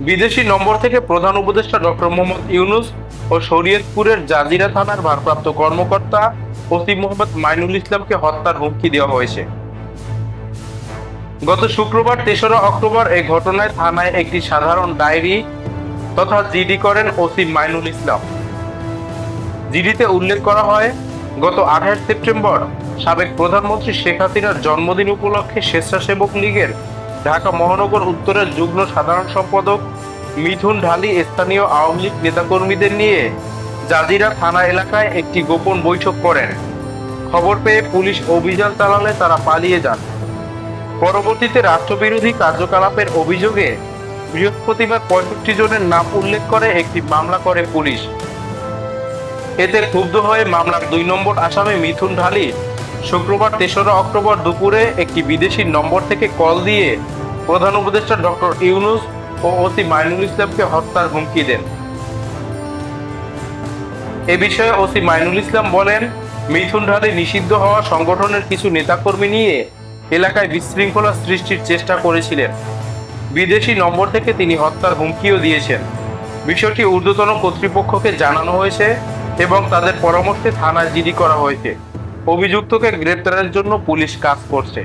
বিদেশি নম্বর থেকে প্রধান উপদেষ্টা ডক্টর মোহাম্মদ ইউনুস ও শরীয়তপুরের জাজিরা থানার ভারপ্রাপ্ত কর্মকর্তা ওসি মোহাম্মদ মাইনুল ইসলামকে হত্যার হুমকি দেওয়া হয়েছে। গত শুক্রবার তেসরা অক্টোবর এই ঘটনায় থানায় একটি সাধারণ ডায়েরি তথা জিডি করেন ওসি মাইনুল ইসলাম। জিডিতে উল্লেখ করা হয়, গত আঠাশ সেপ্টেম্বর সাবেক প্রধানমন্ত্রী শেখ হাসিনার জন্মদিন উপলক্ষে স্বেচ্ছাসেবক লীগের ঢাকা মহানগর উত্তরের যুগ্ম সাধারণ সম্পাদক মিথুন ঢালি স্থানীয় আওয়ামী লীগ নেতাকর্মীদের নিয়ে জাজিরা থানা এলাকায় একটি গোপন বৈঠক করেন। খবর পেয়ে পুলিশ অভিযান চালালে তারা পালিয়ে যান। পরবর্তীতে রাষ্ট্রবিরোধী কার্যকলাপের অভিযোগে বৃহস্পতিবার পঁয়ষট্টি জনের নাম উল্লেখ করে একটি মামলা করে পুলিশ। এতে ক্ষুব্ধ হয়ে মামলার দুই নম্বর আসামি মিথুন ঢালি শুক্রবার তেসরা অক্টোবর দুপুরে একটি বিদেশি নম্বর থেকে কল দিয়ে প্রধান উপদেষ্টা ডক্টর ইউনুস ও ওসি মাইনুল ইসলামকে হত্যার হুমকি দেন। এ বিষয়ে ওসি মাইনুল ইসলাম বলেন, মিথুন ঢালি নিষিদ্ধ হওয়া সংগঠনের কিছু নেতাকর্মী নিয়ে এলাকায় বিশৃঙ্খলা সৃষ্টির চেষ্টা করেছিলেন। বিদেশি নম্বর থেকে তিনি হত্যার হুমকিও দিয়েছেন। বিষয়টি ঊর্ধ্বতন কর্তৃপক্ষকে জানানো হয়েছে এবং তাদের পরামর্শে থানায় জিডি করা হয়েছে। অভিযুক্তকে গ্রেপ্তারের জন্য পুলিশ কাজ করছে।